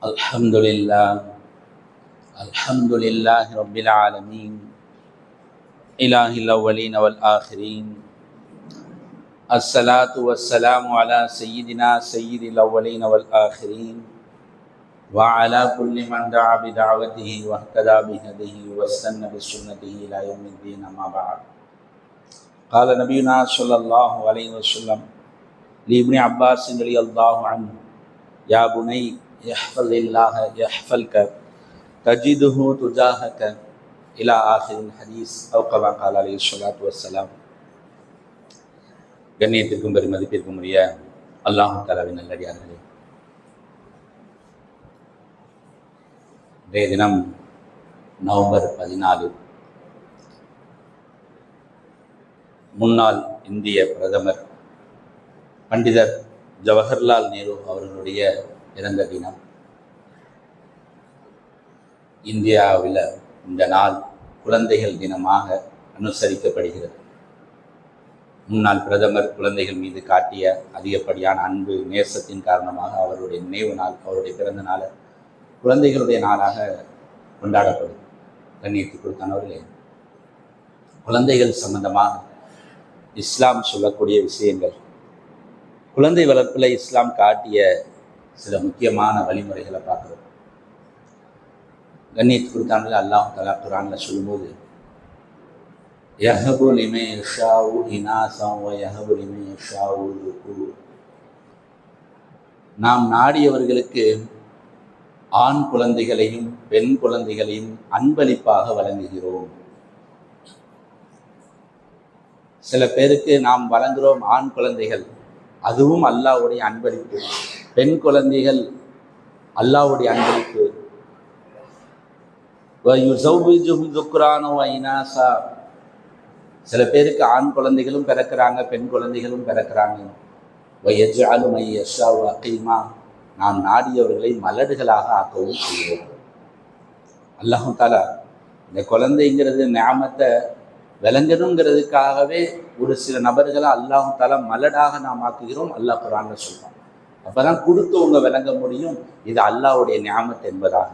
الحمد لله الحمد لله رب العالمين إله الأولين والآخرين الصلاة والسلام على سيدنا سيد الأولين والآخرين وعلى كل من دعا بدعوته واهتدى بهديه واستنى بسنته إلى يوم الدين أما بعد. قال نبينا صلى الله عليه وسلم لابن عباس رضي الله عنه يا بني يحفظ الله يحفظك تجده تجاهك إلى آخر الحديث أو كما قال عليه الصلاة والسلام கண்ணியத்திற்கும் பெருமதிப்பிற்கும் உரிய அல்லாஹு தாலாவின் நல்லடியார்களே இன்றைய தினம் நவம்பர் பதினாலு முன்னாள் இந்திய பிரதமர் பண்டிதர் ஜவஹர்லால் நேரு அவர்களுடைய இறந்த தினம். இந்தியாவில் இந்த நாள் குழந்தைகள் தினமாக அனுசரிக்கப்படுகிறது. முன்னாள் பிரதமர் குழந்தைகள் மீது காட்டிய அதிகப்படியான அன்பு நேசத்தின் காரணமாக அவருடைய நினைவு நாள் அவருடைய பிறந்த நாள் குழந்தைகளுடைய நாளாக கொண்டாடப்படும். கண்ணியத்துக்குள்ளானவர்களே குழந்தைகள் சம்பந்தமாக இஸ்லாம் சொல்லக்கூடிய விஷயங்கள். குழந்தை வளர்ப்பில் இஸ்லாம் காட்டிய சில முக்கியமான வழிமுறைகளை பார்க்குறோம். கண்ணியத்துக்குள்ளானது அல்லாஹ் தலா குரானில் சொல்லும்போது யஹபு லிமே ஷாவு யஹபு லிமே ஷாவு நாம் நாடியவர்களுக்கு ஆண் குழந்தைகளையும் பெண் குழந்தைகளையும் அன்பளிப்பாக வழங்குகிறோம். சில பேருக்கு நாம் வழங்குகிறோம் ஆண் குழந்தைகள் அதுவும் அல்லாவுடைய அன்பளிப்பு. பெண் குழந்தைகள் அல்லாவுடைய அன்பளிப்பு சில பேருக்கு ஆண் குழந்தைகளும் பிறக்கிறாங்க பெண் குழந்தைகளும் பிறக்கிறாங்க. அகைமா நாம் நாடியவர்களை மலடுகளாக ஆக்கவும் செய்கிறோம் அல்லாஹும் தாலா இந்த குழந்தைங்கிறது ஞாபகத்தை விளங்கணுங்கிறதுக்காகவே ஒரு சில நபர்களை அல்லாஹும் தாலா மலடாக நாம் ஆக்குகிறோம். அல்லாஹ் குரான்னு குரான் சொல்றோம் அப்பதான் கொடுத்தவங்க விளங்க முடியும். இது அல்லாவுடைய ஞாபகத்தை என்பதாக.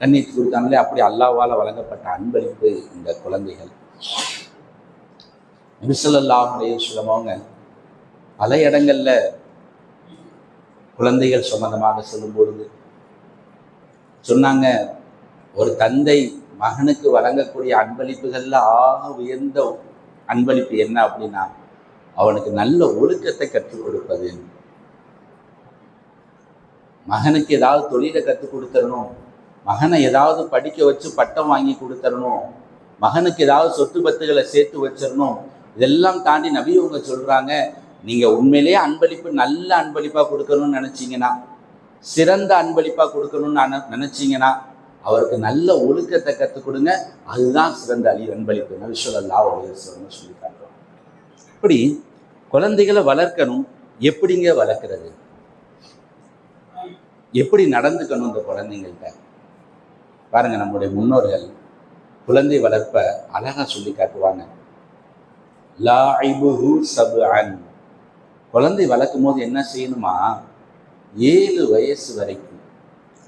கண்ணீர் கொடுத்தாங்களே அப்படி அல்லாவால் வழங்கப்பட்ட அன்பளிப்பு இந்த குழந்தைகள். நபிசல்லாஹுடைய சொல்லமவங்க பல இடங்கள்ல குழந்தைகள் சம்பந்தமாக சொல்லும் பொழுது சொன்னாங்க ஒரு தந்தை மகனுக்கு வழங்கக்கூடிய அன்பளிப்புகள்ல ஆக உயர்ந்த அன்பளிப்பு என்ன அப்படின்னா அவனுக்கு நல்ல ஒழுக்கத்தை கற்றுக் கொடுப்பது. மகனுக்கு ஏதாவது தொழிலை கற்றுக் கொடுத்துடணும் மகனை ஏதாவது படிக்க வச்சு பட்டம் வாங்கி கொடுத்துடணும் மகனுக்கு ஏதாவது சொத்து பத்துகளை சேர்த்து வச்சிடணும் இதெல்லாம் தாண்டி நபி அவங்க சொல்றாங்க நீங்க உண்மையிலேயே அன்பளிப்பு நல்ல அன்பளிப்பா கொடுக்கணும்னு நினைச்சீங்கன்னா சிறந்த அன்பளிப்பா கொடுக்கணும்னு நினைச்சீங்கன்னா அவருக்கு நல்ல ஒழுக்கத்தை கற்றுக் கொடுங்க. அதுதான் சிறந்த அழி அன்பளிப்பு. நபி உலகம் சொல்லி காட்டுறோம் இப்படி குழந்தைகளை வளர்க்கணும் எப்படிங்க வளர்க்குறது? எப்படி நடந்துக்கணும் இந்த குழந்தைங்கள்ட்ட? பாருங்க நம்முடைய முன்னோர்கள் குழந்தை வளர்ப்ப அழகா சொல்லி காட்டுவாங்க. குழந்தை வளர்க்கும் போது என்ன செய்யணுமா? ஏழு வயசு வரைக்கும்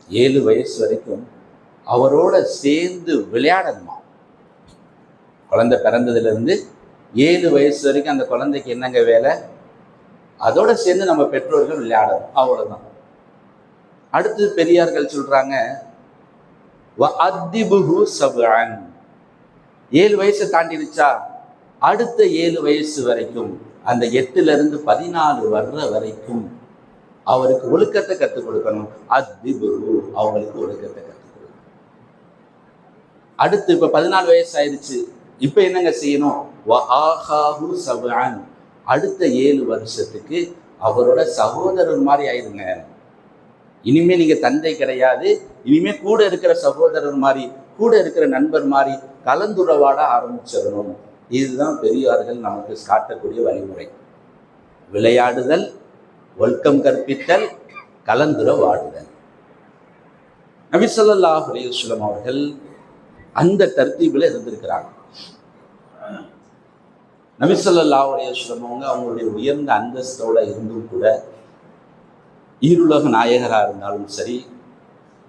ஏழு வயசு வரைக்கும் அவரோட சேர்ந்து விளையாடணுமா? குழந்தை பிறந்ததுலேருந்து ஏழு வயசு வரைக்கும் அந்த குழந்தைக்கு என்னங்க வேலை? அதோட சேர்ந்து நம்ம பெற்றோர்கள் விளையாடணும். அவ்வளோதான் அடுத்து பெரியார்கள் சொல்றாங்க ஏழு வயசை தாண்டிடுச்சா? அடுத்த ஏழு வயசு வரைக்கும் அந்த எட்டுல இருந்து பதினாலு வர்ற வரைக்கும் அவருக்கு ஒழுக்கத்தை கற்றுக் கொடுக்கணும். அத்திபுரு அவங்களுக்கு ஒழுக்கத்தை கற்றுக் கொடுக்கணும். அடுத்து இப்ப பதினாலு வயசு ஆயிடுச்சு இப்ப என்னங்க செய்யணும்? அடுத்த ஏழு வருஷத்துக்கு அவரோட சகோதரர் மாதிரி ஆயிடுங்க இனிமே நீங்க தந்தை கிடையாது. இனிமே கூட இருக்கிற சகோதரர் மாதிரி கூட இருக்கிற நண்பர் மாதிரி கலந்துறவாட ஆரம்பிச்சிடணும். இதுதான் பெரியார்கள் நமக்கு காட்டக்கூடிய வழிமுறை. விளையாடுதல் ஒழுக்கம் கற்பித்தல் கலந்துரவாடுதல் நபிசல்லாஹ் அலையுஸ்லம் அவர்கள் அந்த தர்த்தீபில் இருந்திருக்கிறாங்க. நபிசல்லாஹ் அலையுஸ்லம் அவங்க அவங்களுடைய உயர்ந்த அந்தஸ்தோட இருந்தும் கூட ஈருலக நாயகராக இருந்தாலும் சரி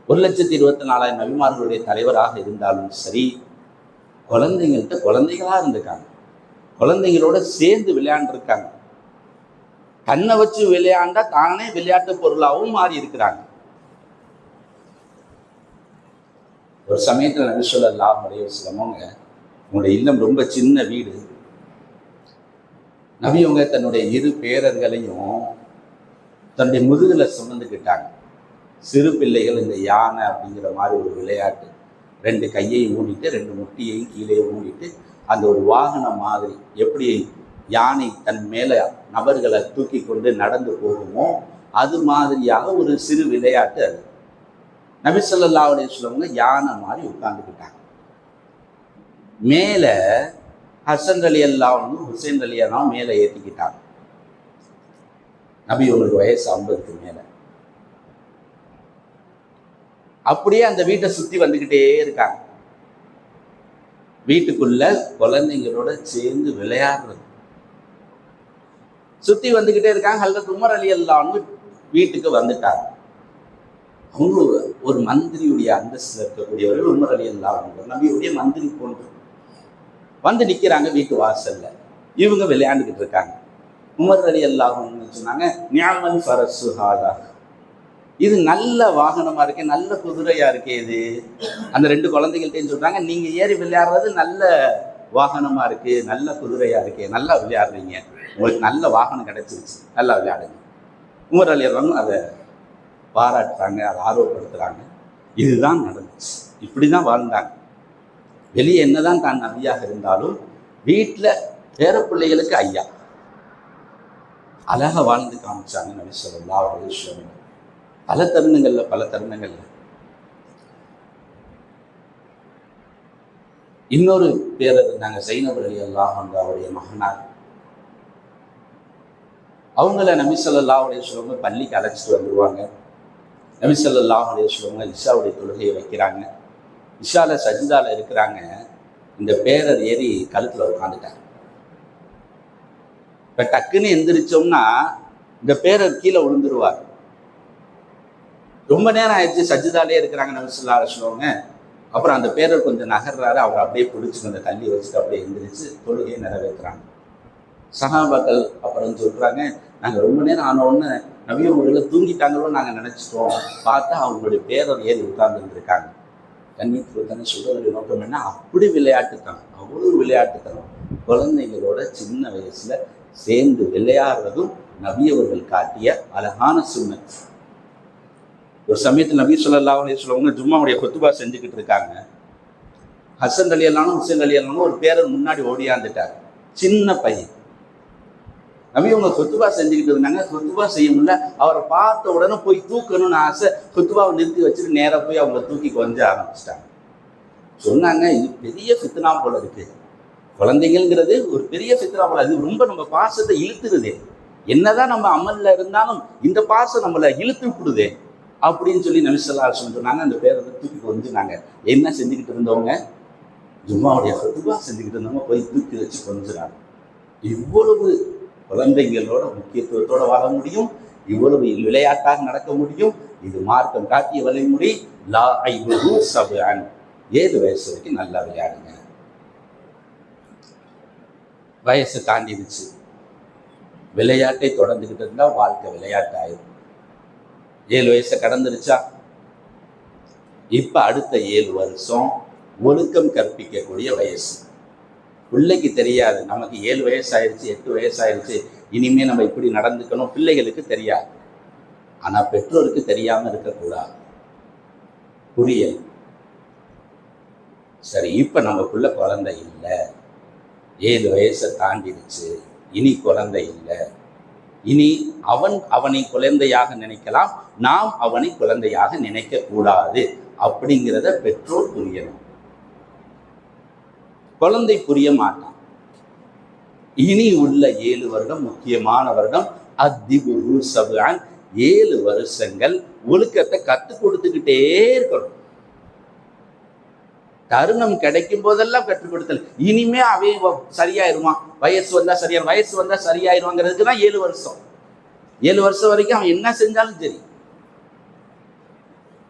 ஒரு லட்சத்தி இருபத்தி நாலாயிரம் நபிமார்களுடைய தலைவராக இருந்தாலும் சரி குழந்தைங்கள்ட்ட குழந்தைகளாக இருந்திருக்காங்க. குழந்தைங்களோட சேர்ந்து விளையாண்டுருக்காங்க. கண்ணை வச்சு விளையாண்டா தானே விளையாட்டு பொருளாகவும் மாறி இருக்கிறாங்க ஒரு சமயத்தில் நபி சொல்லலாம் உடைய சிலமவங்க உங்களுடைய இல்லம் ரொம்ப சின்ன வீடு. நபியவங்க தன்னுடைய இரு பேரர்களையும் தன்னுடைய முதுகில் சுமந்துக்கிட்டாங்க சிறு பிள்ளைகள் இந்த யானை அப்படிங்கிற மாதிரி ஒரு விளையாட்டு. ரெண்டு கையையும் மூடிட்டு ரெண்டு முட்டியையும் கீழே மூடிட்டு அந்த ஒரு வாகனம் மாதிரி எப்படி யானை தன் மேலே நபர்களை தூக்கி கொண்டு நடந்து போகுமோ அது மாதிரியாக ஒரு சிறு விளையாட்டு அது. நபி ஸல்லல்லாஹு யானை மாதிரி உட்கார்ந்துக்கிட்டாங்க. மேலே ஹசன் அலி அல்லாவும் ஹுசைன் அலி அல்லாவும் மேலே ஏற்றிக்கிட்டாங்க நபி உங்களுக்கு வயசு ஐம்பதுக்கு மேலே. அப்படியே அந்த வீட்டை சுற்றி வந்துக்கிட்டே இருக்காங்க. வீட்டுக்குள்ள குழந்தைங்களோட சேர்ந்து விளையாடுறது. சுற்றி வந்துக்கிட்டே இருக்காங்க. ஹல்ரத் உமர் அலி அல்லான்னு வீட்டுக்கு வந்துட்டாங்க. அவங்க ஒரு மந்திரியுடைய அந்தஸ்தில் இருக்கக்கூடியவர்கள் உமர் அலி அல்லா நபியுடைய மந்திரி போன்று வந்து நிற்கிறாங்க வீட்டு வாசல்ல. இவங்க விளையாண்டுக்கிட்டு இருக்காங்க. உமர் அலி அல்லாஹும் சொன்னாங்க ஞாபகம் பரசு ஹாதா. இது நல்ல வாகனமா இருக்கே நல்ல குதிரையா இருக்கே இது. அந்த ரெண்டு குழந்தைகள்கிட்டேன்னு சொல்றாங்க நீங்க ஏறி விளையாடுறது நல்ல வாகனமா இருக்கு நல்ல குதிரையா இருக்கே நல்லா விளையாடுறீங்க. உங்களுக்கு நல்ல வாகனம் கிடைச்சிருச்சு நல்லா விளையாடுங்க. உமர் அலி அதை பாராட்டுறாங்க அதை ஆர்வப்படுத்துறாங்க. இதுதான் நடந்துச்சு. இப்படி தான் வாழ்ந்தாங்க. வெளியே என்னதான் தான் நபியாக இருந்தாலும் வீட்டில் பேர பிள்ளைகளுக்கு ஐயா. அழகாக வாழ்ந்து காமிச்சாங்க நபி சொல்லா விஷயம் பல தருணங்களில் பல தருணங்களில். இன்னொரு பேரர் நாங்கள் ஜைனப் அலி அல்லாஹ் அவருடைய மகனார். அவங்கள நபி உடைய சொல்லுவாங்க பள்ளிக்கு அழைச்சிட்டு வந்துடுவாங்க நபி உடைய சொல்லுவாங்க இஷாவுடைய தொழுகையை வைக்கிறாங்க. இஷாவில் சஜிதால இருக்கிறாங்க. இந்த பேரர் ஏறி கழுத்தில் உட்காந்துட்டாங்க இப்போ டக்குன்னு எந்திரிச்சோம்னா இந்த பேரர் கீழே விழுந்துருவார். ரொம்ப நேரம் ஆயிடுச்சு சஜிதாலே இருக்கிறாங்க நபிசுல்லா சொல்லுவாங்க அப்புறம் அந்த பேரர் கொஞ்சம் நகர்றாரு அவர் அப்படியே பிடிச்சி கொஞ்சம் தள்ளி வச்சுட்டு அப்படியே எந்திரிச்சு தொழுகையை நிறைவேற்றுறாங்க. சகாபாக்கள் அப்புறம் சொல்றாங்க நாங்கள் ரொம்ப நேரம் ஆன உடனே நவிய முறையில் தூங்கிட்டாங்களோ நாங்கள் நினச்சிட்டோம். பார்த்தா அவங்களுடைய பேரர் ஏறி உட்கார்ந்துருக்காங்க கண்ணீர் சொல்றதுடைய நோக்கம் என்ன? அப்படி விளையாட்டுத்தனம். அவ்வளோ விளையாட்டுத்தனம். குழந்தைங்களோட சின்ன வயசுல சேர்ந்து விளையாடுறதும் நபியவர்கள் காட்டிய அழகான சுண்ணத் ஒரு சமயத்தில் நபி சொல்லா அலி சொல்லுவாங்க ஜும்மாவுடைய கொத்துபா செஞ்சுக்கிட்டு இருக்காங்க. ஹசன் அலி அல்லானும் ஹுசைன் அலி அல்லானும் ஒரு பேரர் முன்னாடி ஓடியாந்துட்டார். சின்ன பையன். நபி அவங்க கொத்துபா செஞ்சுக்கிட்டு இருந்தாங்க. கொத்துபா செய்ய முடியல. அவரை பார்த்த உடனே போய் தூக்கணும்னு ஆசை. கொத்துபாவை நிறுத்தி வச்சுட்டு நேராக போய் அவங்க தூக்கி கொஞ்ச ஆரம்பிச்சிட்டாங்க. சொன்னாங்க இது பெரிய சித்தனா போல இருக்கு. குழந்தைங்கிறது ஒரு பெரிய ஃபித்னா அது ரொம்ப நம்ம பாசத்தை இழுத்துருது. என்னதான் நம்ம அமல்ல இருந்தாலும் இந்த பாசம் நம்மளை இழுத்து விட்டுடுதே அப்படின்னு சொல்லி நபிசல்லா சொன்னாங்க. அந்த பேரை தூக்கி நாங்கள் என்ன செஞ்சுக்கிட்டு இருந்தவங்க? ஜும்மாவுடைய ஃபத்துவா செஞ்சுக்கிட்டு இருந்தவங்க போய் தூக்கி வச்சு கொஞ்சினாங்க. இவ்வளவு குழந்தைங்களோட முக்கியத்துவத்தோட வாழ முடியும். இவ்வளவு விளையாட்டாக நடக்க முடியும். இது மார்க்கம் காட்டிய வழிமுறை. லா ஐநூறு சபான் ஏழு வயசு வரைக்கும் நல்லா விளையாடுங்க. வயசு தாண்டிடுச்சு. விளையாட்டை தொடர்ந்துக்கிட்டு இருந்தால் வாழ்க்கை விளையாட்டு ஆயிடும் ஏழு வயசை கடந்துருச்சா? இப்போ அடுத்த ஏழு வருஷம் ஒழுக்கம் கற்பிக்கக்கூடிய வயசு. பிள்ளைக்கு தெரியாது. நமக்கு ஏழு வயசு ஆயிடுச்சு எட்டு வயசு ஆயிடுச்சு இனிமே நம்ம இப்படி நடந்துக்கணும். பிள்ளைகளுக்கு தெரியாது. ஆனால் பெற்றோருக்கு தெரியாமல் இருக்கக்கூடாது. புரியல்? சரி இப்போ நமக்குள்ள குழந்தை இல்லை. ஏழு வயசை தாண்டிடுச்சு. இனி குழந்தை இல்லை. இனி அவன் அவனை குழந்தையாக நினைக்கலாம். நாம் அவனை குழந்தையாக நினைக்க கூடாது அப்படிங்கிறத பெற்றோர் புரியணும். குழந்தை புரிய மாட்டான். இனி உள்ள ஏழு வருடம் முக்கியமான வருடம். அத்திபுரு சபான் ஏழு வருஷங்கள் ஒழுக்கத்தை கற்றுக் கொடுத்துக்கிட்டே இருக்கணும். தருணம் கிடைக்கும் போதெல்லாம் கற்றுக் கொடுத்தல். இனிமே அவன் சரியாயிருவான் வயசு வந்தா சரியா வயசு வந்தா சரியாயிருவாங்கிறதுக்கு தான் ஏழு வருஷம். ஏழு வருஷம் வரைக்கும் அவன் என்ன செஞ்சாலும் சரி.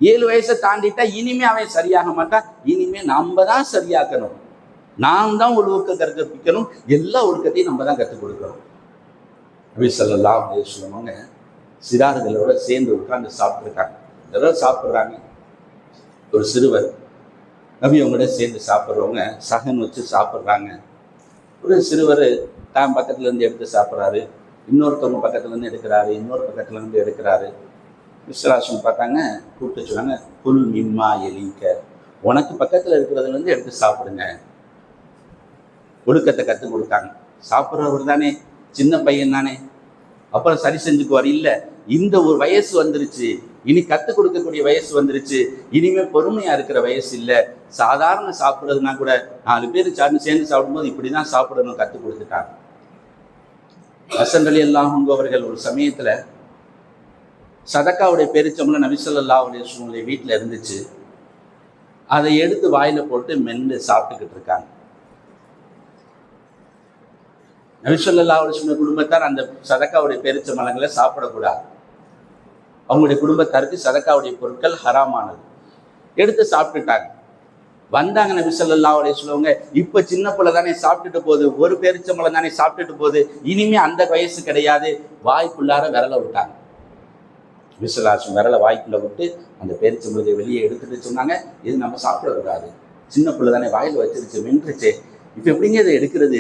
ஏழு வயசை தாண்டிட்டா இனிமே அவன் சரியாக மாட்டான் இனிமே நம்ம தான் சரியாக்கணும். நாம் தான் ஒழுக்க கற்பிக்கணும். எல்லா ஒழுக்கத்தையும் நம்ம தான் கற்றுக் கொடுக்கணும். அப்படி சொல்லலாம் அப்படின்னு சொல்லுவாங்க சிறார்களோட சேர்ந்து உட்காந்து சாப்பிட்ருக்காங்க இதெல்லாம் சாப்பிட்றாங்க ஒரு சிறுவர். நபி சேர்ந்து சாப்பிட்றவங்க சகன் வச்சு சாப்பிட்றாங்க. ஒரு சிறுவர் தான் பக்கத்துலேருந்து எடுத்து சாப்பிட்றாரு. இன்னொருத்தவங்க பக்கத்துலேருந்து எடுக்கிறாரு இன்னொரு பக்கத்துலேருந்து எடுக்கிறாரு. விஸ்வராசன் பார்த்தாங்க கூப்பிட்டு சொன்னாங்க புல் மிம்மா எலிங்க. உனக்கு பக்கத்தில் இருக்கிறதுலேருந்து எடுத்து சாப்பிடுங்க. ஒழுக்கத்தை கற்றுக் கொடுத்தாங்க. சாப்பிட்றவர் தானே சின்ன பையன் தானே. அப்புறம் சரி செஞ்சுக்குவார். இல்லை இந்த ஒரு வயசு வந்துருச்சு. இனி கற்றுக் கொடுக்கக்கூடிய வயசு வந்துருச்சு. இனிமே பொறுமையா இருக்கிற வயசு இல்லை. சாதாரண சாப்பிட்றதுனா கூட நாலு பேர் சார்ந்து சேர்ந்து சாப்பிடும்போது இப்படி தான் சாப்பிடணும் கற்றுக் கொடுத்துட்டாங்க. வசந்தலி எல்லாம் அவர்கள் ஒரு சமயத்துல சதக்காவுடைய பெருச்சம்பளம் நபிசல்லா உடைய சூழ்நிலை வீட்டில் இருந்துச்சு. அதை எடுத்து வாயில போட்டு மென்று சாப்பிட்டுக்கிட்டு இருக்காங்க. நபிசல்லா அலுவலிஸ்வங்க குடும்பத்தார் அந்த சதக்காவுடைய பெருச்ச மலங்களை சாப்பிடக்கூடாது. அவங்களுடைய குடும்பத்தாருக்கு சதக்காவுடைய பொருட்கள் ஹராமானது. எடுத்து சாப்பிட்டுட்டாங்க. வந்தாங்க நபி உடைய சொல்லுவாங்க இப்ப சின்ன பிள்ளை தானே சாப்பிட்டுட்டு போகுது ஒரு பேரிச்சம்பளம் தானே சாப்பிட்டுட்டு போகுது இனிமே அந்த வயசு கிடையாது வாய்க்குள்ளார விரல விட்டாங்க. விசலாசம் விரலை வாய்க்குள்ள விட்டு அந்த பேரிச்சம்பளத்தை வெளியே எடுத்துட்டு சொன்னாங்க இது நம்ம சாப்பிடக்கூடாது. சின்ன பிள்ளை தானே வாயில் வச்சிருச்சு மென்றுச்சு. இப்போ எப்படிங்க இதை எடுக்கிறது?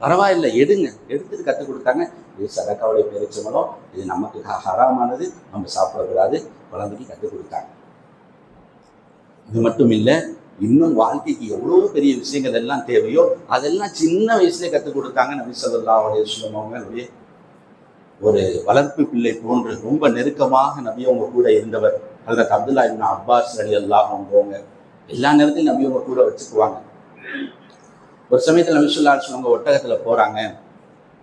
பரவாயில்ல எடுங்க. எடுத்துட்டு கற்றுக் கொடுத்தாங்க. இது சதக்காவுடைய பேரிச்சம்பளம் இது நமக்கு ஹராமானது நம்ம சாப்பிடக்கூடாது குழந்தைக்கு கற்றுக் கொடுத்தாங்க. இது மட்டும் இல்லை இன்னும் வாழ்க்கைக்கு எவ்வளோ பெரிய விஷயங்கள் எல்லாம் தேவையோ அதெல்லாம் சின்ன வயசுல கற்றுக் கொடுத்தாங்க நபி ஸல்லல்லாஹு அலைஹி அவங்களுடைய ஒரு வளர்ப்பு பிள்ளை போன்று ரொம்ப நெருக்கமாக நபி அவங்க கூட இருந்தவர் ஹஜரத் அப்துல்லா இப்னு அப்பாஸ் அலி அல்லாஹ் அவங்கவங்க எல்லா நேரத்திலும் நபி அவங்க கூட வச்சுக்குவாங்க. ஒரு சமயத்தில் நபி சொல்லா சொல்லுவாங்க ஒட்டகத்தில் போகிறாங்க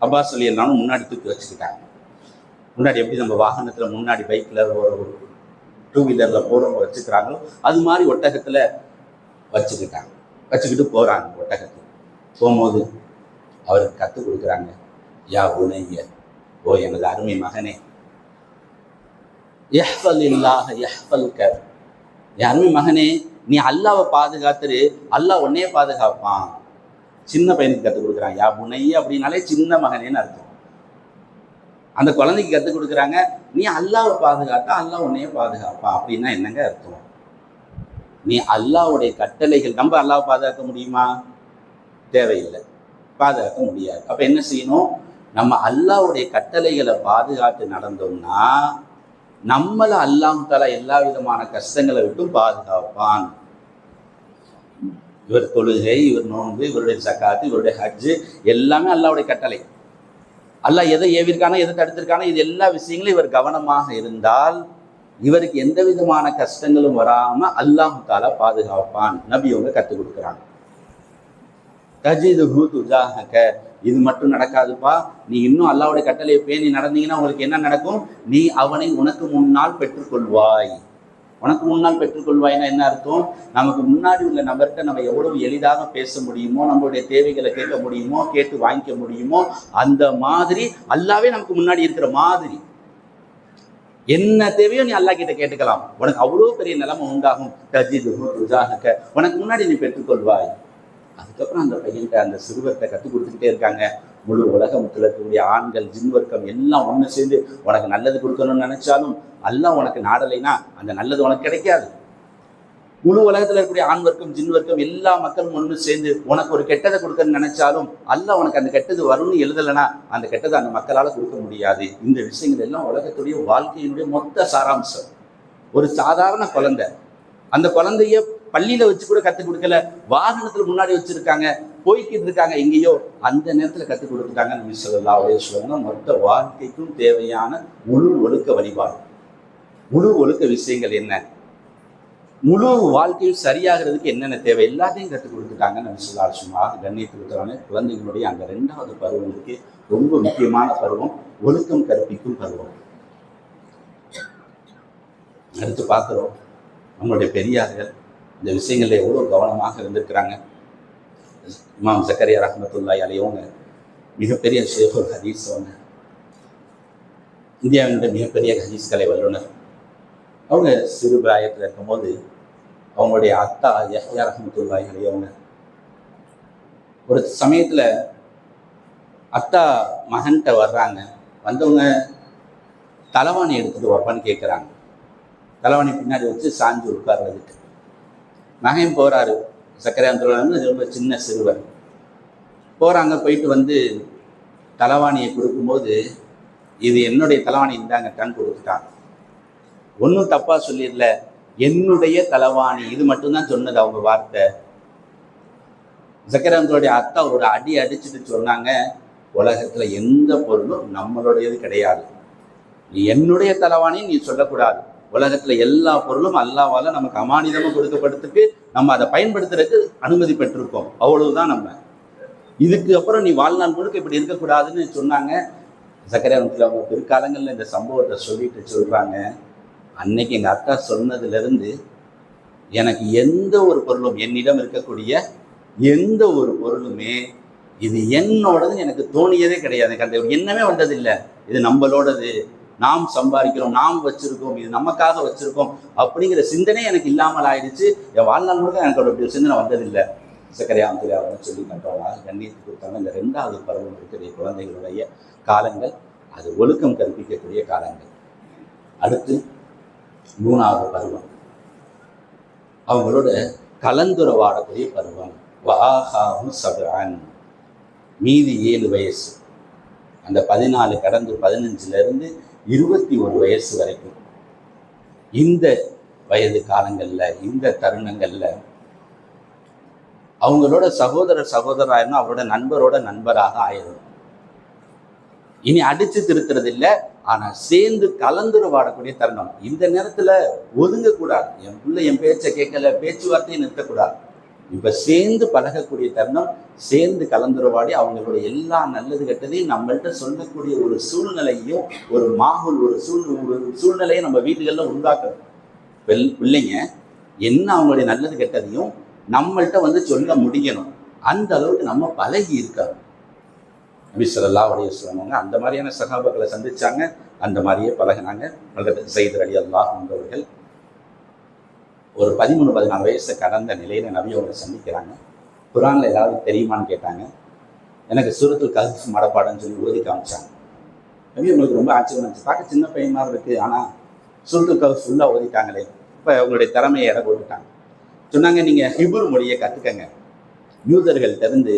அப்பா சொல்லி எல்லாரும் முன்னாடி தூக்கி வச்சுக்கிட்டாங்க. முன்னாடி எப்படி நம்ம வாகனத்தில் முன்னாடி பைக்கில் ஒரு டூ வீலரில் போகிறவங்க வச்சுக்கிறாங்களோ அது மாதிரி ஒட்டகத்தில் வச்சுக்கிட்டாங்க. வச்சுக்கிட்டு போகிறாங்க ஒட்டகத்தில். போகும்போது அவருக்கு கற்றுக் கொடுக்குறாங்க யா உனைய ஓ எனது அருமை மகனே யஹ்ஃபல் இல்லாஹ கர் என் அருமை மகனே நீ அல்லாவை பாதுகாத்துரு அல்லாஹ் உன்னையே பாதுகாப்பான். சின்ன பையனுக்கு கற்றுக் கொடுக்குறாங்க. யா புனைய அப்படின்னாலே சின்ன மகனேன்னு அர்த்தம். அந்த குழந்தைக்கு கற்றுக் கொடுக்குறாங்க. நீ அல்லாவை பாதுகாத்தா அல்லாஹ் உன்னையே பாதுகாப்பா அப்படின்னா என்னங்க அர்த்தம்? நீ அல்லாவுடைய கட்டளைகள் நம்ம அல்லாவை பாதுகாக்க முடியுமா? தேவையில்லை. பாதுகாக்க முடியாது. அப்போ என்ன செய்யணும்? நம்ம அல்லாஹ்வுடைய கட்டளைகளை பாதுகாத்து நடந்தோம்னா நம்மளை அல்லாஹ் தலா எல்லா விதமான கஷ்டங்களை விட்டும் பாதுகாப்பான். இவர் தொழுகை இவர் நோன்பு இவருடைய சக்காத்து இவருடைய ஹஜ்ஜு எல்லாமே அல்லாவுடைய கட்டளை. அல்லாஹ் எதை ஏவிருக்கானோ எதை தடுத்திருக்கானோ இது எல்லா விஷயங்களும் இவர் கவனமாக இருந்தால் இவருக்கு எந்த விதமான கஷ்டங்களும் வராம அல்லாஹ் தாலா பாதுகாப்பான். நபி அவங்க கற்றுக் கொடுக்குறாங்க. துஜாஹக. இது மட்டும் நடக்காதுப்பா. நீ இன்னும் அல்லாவுடைய கட்டளையை பேணி நடந்தீங்கன்னா உங்களுக்கு என்ன நடக்கும்? நீ அவனை உனக்கு முன்னால் பெற்றுக்கொள்வாய். உனக்கு முன்னால் பெற்றுக்கொள்வாய்னா என்ன அர்த்தம்? நமக்கு முன்னாடி உள்ள நபர்கிட்ட நம்ம எவ்வளவு எளிதாக பேச முடியுமோ நம்மளுடைய தேவைகளை கேட்க முடியுமோ கேட்டு வாங்கிக்க முடியுமோ அந்த மாதிரி அல்லாவே நமக்கு முன்னாடி இருக்கிற மாதிரி. என்ன தேவையோ நீ அல்லாஹ் கிட்ட கேட்டுக்கலாம். உனக்கு அவ்வளோ பெரிய நிலைமை உண்டாகும். உனக்கு முன்னாடி நீ பெற்றுக்கொள்வாய். அதுக்கப்புறம் அந்த பையன்கிட்ட அந்த சிறுவர்கிட்ட கற்றுக் கொடுத்துக்கிட்டே இருக்காங்க. முழு உலகத்தில் இருக்கக்கூடிய ஆண்கள் ஜின் வர்க்கம் எல்லாம் ஒன்று சேர்ந்து உனக்கு நல்லது கொடுக்கணும்னு நினைச்சாலும் எல்லாம் உனக்கு நாடலைன்னா அந்த நல்லது உனக்கு கிடைக்காது. முழு உலகத்தில் இருக்கக்கூடிய ஆண் வர்க்கம் ஜின் வர்க்கம் எல்லா மக்களும் ஒன்று சேர்ந்து உனக்கு ஒரு கெட்டதை கொடுக்கணும்னு நினைச்சாலும் அல்ல உனக்கு அந்த கெட்டது வரும்னு எழுதலைன்னா அந்த கெட்டதை அந்த மக்களால் கொடுக்க முடியாது. இந்த விஷயங்கள் எல்லாம் உலகத்துடைய வாழ்க்கையினுடைய மொத்த சாராம்சம். ஒரு சாதாரண குழந்தை. அந்த குழந்தைய பள்ளியில வச்சு கூட கற்றுக் கொடுக்கல. வாகனத்துல முன்னாடி வச்சிருக்காங்க. போய்கிட்டு இருக்காங்க. எங்கேயோ அந்த நேரத்துல கற்றுக் கொடுத்துருக்காங்க நம்ம சொல்லலாம் அப்படியே மொத்த வாழ்க்கைக்கும் தேவையான முழு ஒழுக்க வழிபாடு. முழு ஒழுக்க விஷயங்கள் என்ன? முழு வாழ்க்கையும் சரியாகிறதுக்கு என்னென்ன தேவை? எல்லாத்தையும் கற்றுக் கொடுத்துட்டாங்க நம்ம சொல்லலாம் சும்மா கண்ணியத்துக்கு குழந்தைகளுடைய அந்த ரெண்டாவது பருவம் இருக்கு ரொம்ப முக்கியமான பருவம் ஒழுக்கம் கற்பிக்கும் பருவம். அடுத்து பார்க்குறோம். நம்மளுடைய பெரியார்கள் இந்த விஷயங்களில் எவ்வளோ கவனமாக இருந்திருக்கிறாங்க? இமாம் ஜக்கரியா ரஹமத்துல்லாய் அலையவங்க மிகப்பெரிய ஷேகுல் ஹதீஸ் அவங்க. இந்தியாவினுடைய மிகப்பெரிய ஹதீஸ் கலை வல்லுனர் அவங்க சிறு பிராயத்தில் இருக்கும்போது அவங்களுடைய அத்தா யஹ்யா ரஹமத்துல்லாய் அலைஹி ஒரு சமயத்தில் அத்தா மகன்கிட்ட வர்றாங்க. வந்தவங்க தலைவாணி எடுத்துட்டு வரப்பான்னு கேட்குறாங்க தலைவாணி பின்னாடி வச்சு சாஞ்சு உட்கார்றதுக்கு மகன் போகிறாரு சக்கரையாந்தோழன் ரொம்ப சின்ன சிறுவர். போகிறாங்க போயிட்டு வந்து தலைவாணியை கொடுக்கும்போது இது என்னுடைய தலைவாணி இந்தாங்கட்டான்னு கொடுத்துட்டான். ஒன்றும் தப்பாக சொல்லிடல. என்னுடைய தலைவாணி இது மட்டும்தான் சொன்னது அவங்க வார்த்தை. சக்கரவந்தோடைய அத்தா ஒரு அடி அடிச்சுட்டு சொன்னாங்க உலகத்தில் எந்த பொருளும் நம்மளுடையது கிடையாது. நீ என்னுடைய தலைவாணி நீ சொல்லக்கூடாது. உலகத்துல எல்லா பொருளும் அல்லாவால நமக்கு அமானிதமா கொடுக்கப்படுறதுக்கு நம்ம அதை பயன்படுத்துறதுக்கு அனுமதி பெற்றிருக்கோம். அவ்வளவுதான் நம்ம. இதுக்கு அப்புறம் நீ வாழ்நாள் முழுக்க இப்படி இருக்கக்கூடாதுன்னு சொன்னாங்க. சக்கரவந்தியில் அவங்க பிற்காலங்களில் இந்த சம்பவத்தை சொல்லிட்டு சொல்றாங்க. அன்னைக்கு எங்க அக்கா சொன்னதுல இருந்து எனக்கு எந்த ஒரு பொருளும் என்னிடம் இருக்கக்கூடிய எந்த ஒரு பொருளுமே இது என்னோடதுன்னு எனக்கு தோணியதே கிடையாது. எனக்கு அந்த எண்ணமே வந்ததில்லை. இது நம்மளோடது. நாம் சம்பாதிக்கிறோம் நாம் வச்சிருக்கோம் இது நமக்காக வச்சிருக்கோம் அப்படிங்கிற சிந்தனை எனக்கு இல்லாமல் ஆயிடுச்சு. என் வாழ்நாள் முழுக்க எனக்கு ஒரு அப்படி சிந்தனை வந்ததில்லை. சக்கரையாமத்தில் அவரை சொல்லி கண்டவங்களாக கண்ணியத்து கொடுத்தாங்க. இந்த ரெண்டாவது பருவம் இருக்கிற குழந்தைகளுடைய காலங்கள் அது ஒழுக்கம் கற்பிக்கக்கூடிய காலங்கள். அடுத்து மூணாவது பருவம். அவங்களோட கலந்துரவாடக்கூடிய பருவம். வாகாவும் சபரான் மீதி ஏழு வயசு. அந்த பதினாலு கடந்து பதினஞ்சுல இருந்து இருபத்தி ஒரு வயசு வரைக்கும். இந்த வயது காலங்களில் இந்த தருணங்கள்ல அவங்களோட சகோதர சகோதராயிருந்தா அவரோட நண்பரோட நண்பராக ஆயிரும். இனி அடிச்சு திருத்துறது இல்லை ஆனால் சேர்ந்து கலந்துரு வாடக்கூடிய தருணம். இந்த நேரத்தில் ஒதுங்கக்கூடாது. என் பிள்ளை என் பேச்சை கேட்கல பேச்சுவார்த்தையை நிறுத்தக்கூடாது. இப்ப சேர்ந்து பழகக்கூடிய தருணம் சேர்ந்து கலந்துரவாடி அவங்களுடைய எல்லா நல்லது கெட்டதையும் நம்மள்ட்ட சொல்லக்கூடிய ஒரு சூழ்நிலையும் ஒரு மாகுல் ஒரு சூழ் ஒரு சூழ்நிலையை நம்ம வீடுகளில் உண்டாக்கணும் வெள் பிள்ளைங்க என்ன அவங்களுடைய நல்லது கெட்டதையும் நம்மள்ட்ட வந்து சொல்ல முடியணும். அந்த அளவுக்கு நம்ம பழகி இருக்கணும். நபி உடைய அலைஹி அந்த மாதிரியான சகாபாக்களை சந்திச்சாங்க அந்த மாதிரியே பழகினாங்க. அல்லது சைதர் அலி அல்லாஹ் என்பவர்கள் ஒரு பதிமூணு பதினாலு வயசை கடந்த நிலையில் நபி அவங்களை சந்திக்கிறாங்க. குரானில் ஏதாவது தெரியுமான்னு கேட்டாங்க. எனக்கு சூரத்துல் கல்ஃப் மடப்பாடன்னு சொல்லி ஓதி காமிச்சாங்க. நபி உங்களுக்கு ரொம்ப ஆச்சரியம் இருந்துச்சு பார்க்க சின்ன பையன் மாதிரி இருக்குது ஆனால் சூரத்துல் கஹஃப் ஃபுல்லாக ஓதிட்டாங்களே இப்போ அவங்களுடைய திறமையை இட போட்டுட்டாங்க சொன்னாங்க நீங்கள் ஹிப்ரு மொழியை கற்றுக்கங்க யூதர்கள் இருந்து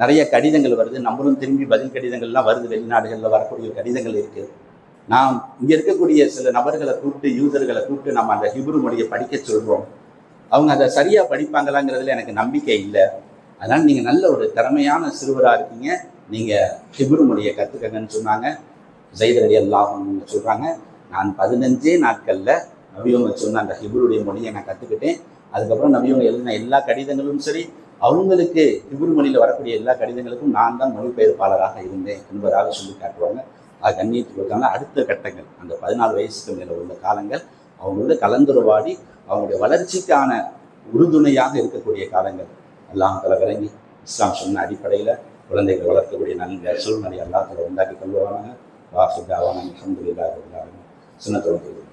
நிறைய கடிதங்கள் வருது. நம்மளும் திரும்பி பதில் கடிதங்கள்லாம் வருது. வெளிநாடுகளில் வரக்கூடிய கடிதங்கள் இருக்குது நாம் இங்கே இருக்கக்கூடிய சில நபர்களை கூப்பிட்டு யூதர்களை கூப்பிட்டு நம்ம அந்த ஹிப்ரு மொழியை படிக்க சொல்கிறோம் அவங்க அதை சரியாக படிப்பாங்களாங்கிறதுல எனக்கு நம்பிக்கை இல்லை. அதனால் நீங்கள் நல்ல ஒரு திறமையான சிறுவராக இருக்கீங்க. நீங்கள் ஹிப்ரு மொழியை கற்றுக்கங்கன்னு சொன்னாங்க. ஜெய்தரடி அலி சொல்கிறாங்க நான் பதினஞ்சே நாட்களில் நபியவங்க சொன்ன அந்த ஹிப்ருடைய மொழியை நான் கற்றுக்கிட்டேன் அதுக்கப்புறம் நபியவங்க எழுதின எல்லா கடிதங்களும் சரி அவங்களுக்கு ஹிப்ரு மொழியில் வரக்கூடிய எல்லா கடிதங்களுக்கும் நான் தான் மொழிபெயர்ப்பாளராக இருந்தேன் என்பதாக சொல்லி காட்டுவாங்க. அது கண்ணியத்துக்கு இருக்காங்க அடுத்த கட்டங்கள் அந்த பதினாலு வயசுக்கு மேலே உள்ள காலங்கள் அவங்களோட கலந்துரவாடி அவங்களுடைய வளர்ச்சிக்கான உறுதுணையாக இருக்கக்கூடிய காலங்கள். எல்லாம் தலை விளங்கி இஸ்லாம் சொன்ன அடிப்படையில் குழந்தைகள் வளர்க்கக்கூடிய நல்ல சூழ்நிலை எல்லாத்துல உண்டாக்கி கொள்வாங்க வாசுதாவான எல்லாரும் சின்ன தொடர்ந்து